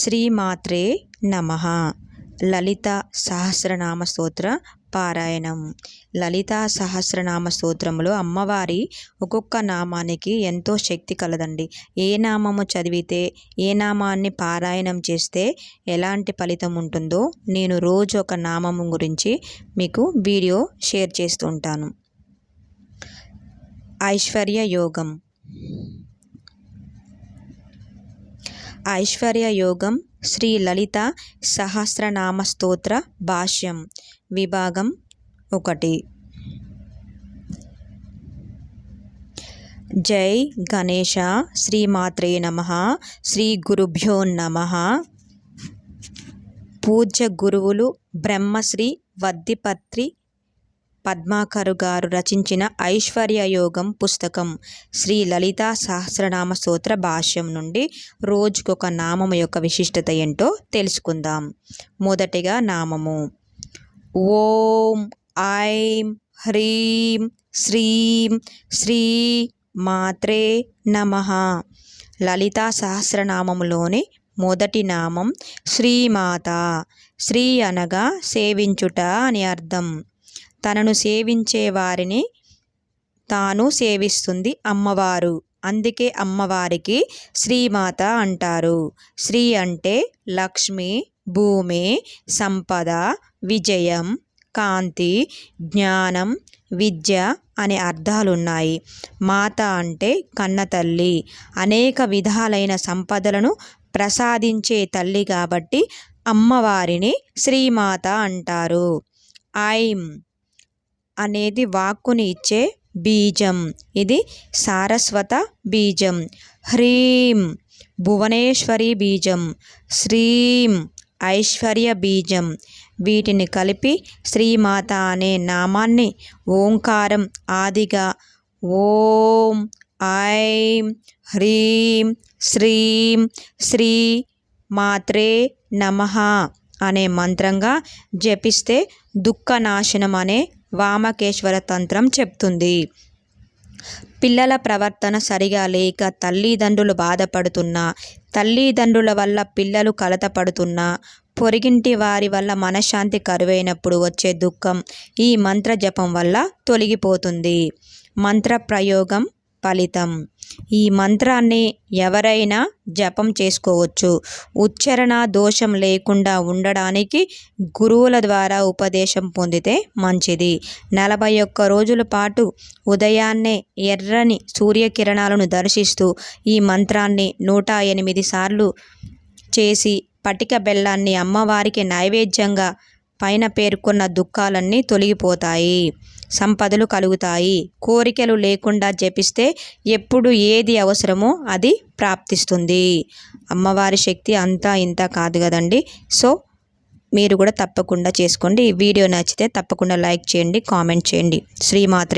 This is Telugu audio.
శ్రీమాత్రే నమ. లలిత సహస్రనామ స్తోత్ర పారాయణం. లలితా సహస్రనామ స్తోత్రంలో అమ్మవారి ఒక్కొక్క నామానికి ఎంతో శక్తి కలదండి. ఏ నామము చదివితే ఏ నామాన్ని పారాయణం చేస్తే ఎలాంటి ఫలితం ఉంటుందో నేను రోజు ఒక నామము గురించి మీకు వీడియో షేర్ చేస్తుంటాను ఐశ్వర్య యోగం. ఐశ్వర్య యోగం శ్రీ లలిత సహస్రనామ స్తోత్ర భాష్యం విభాగం ఒకటి. జై గణేష శ్రీమాత్రే నమ శ్రీ గురుభ్యో నమ. పూజ్య గురువులు బ్రహ్మశ్రీ వద్దిపత్రి పద్మాకరు గారు రచించిన ఐశ్వర్యయోగం పుస్తకం శ్రీ లలితా సహస్రనామ స్తోత్ర భాష్యం నుండి రోజుకొక నామము యొక్క విశిష్టత ఏంటో తెలుసుకుందాం. మొదటిగా నామము. ఓం ఐం హ్రీం శ్రీం శ్రీ మాత్రే నమ. లలితా సహస్రనామములోని మొదటి నామం శ్రీమాత. శ్రీ అనగా సేవించుట అని అర్థం. తనను సేవించే వారిని తాను సేవిస్తుంది అమ్మవారు. అందుకే అమ్మవారికి శ్రీమాత అంటారు. శ్రీ అంటే లక్ష్మి భూమి సంపద విజయం కాంతి జ్ఞానం విద్య అనే అర్థాలున్నాయి. మాత అంటే కన్నతల్లి. అనేక విధాలైన సంపదలను ప్రసాదించే తల్లి కాబట్టి అమ్మవారిని శ్రీమాత అంటారు. ఐం అనేది వాక్కుని ఇచ్చే బీజం. ఇది సారస్వత బీజం. హ్రీం భువనేశ్వరి బీజం. శ్రీం ఐశ్వర్య బీజం. వీటిని కలిపి శ్రీమాత అనే నామాన్ని ఓంకారం ఆదిగా ఓం ఐం హ్రీం శ్రీం శ్రీ మాత్రే నమ అనే మంత్రంగా జపిస్తే దుఃఖనాశనం అనే వామకేశ్వర తంత్రం చెప్తుంది. పిల్లల ప్రవర్తన సరిగా లేక తల్లిదండ్రులు బాధపడుతున్నా తల్లిదండ్రుల వల్ల పిల్లలు కలతపడుతున్నా పొరిగింటి వారి వల్ల మనశ్శాంతి కరువైనప్పుడు వచ్చే దుఃఖం ఈ మంత్ర జపం వల్ల తొలగిపోతుంది. మంత్ర ప్రయోగం ఫలితం. ఈ మంత్రాన్ని ఎవరైనా జపం చేసుకోవచ్చు. ఉచ్చారణ దోషం లేకుండా ఉండడానికి గురువుల ద్వారా ఉపదేశం పొందితే మంచిది. నలభై ఒక్క రోజుల పాటు ఉదయాన్నే ఎర్రని సూర్యకిరణాలను దర్శిస్తూ ఈ మంత్రాన్ని నూట ఎనిమిది సార్లు చేసి పటిక బెల్లాన్ని అమ్మవారికి నైవేద్యంగా పైన పేర్కొన్న దుఃఖాలన్నీ తొలగిపోతాయి. సంపదలు కలుగుతాయి. కోరికలు లేకుండా జపిస్తే ఎప్పుడు ఏది అవసరమో అది ప్రాప్తిస్తుంది. అమ్మవారి శక్తి అంతా ఇంత కాదు కదండి. సో మీరు కూడా తప్పకుండా చేసుకోండి. ఈ వీడియో నచ్చితే తప్పకుండా లైక్ చేయండి కామెంట్ చేయండి. శ్రీమాత్రి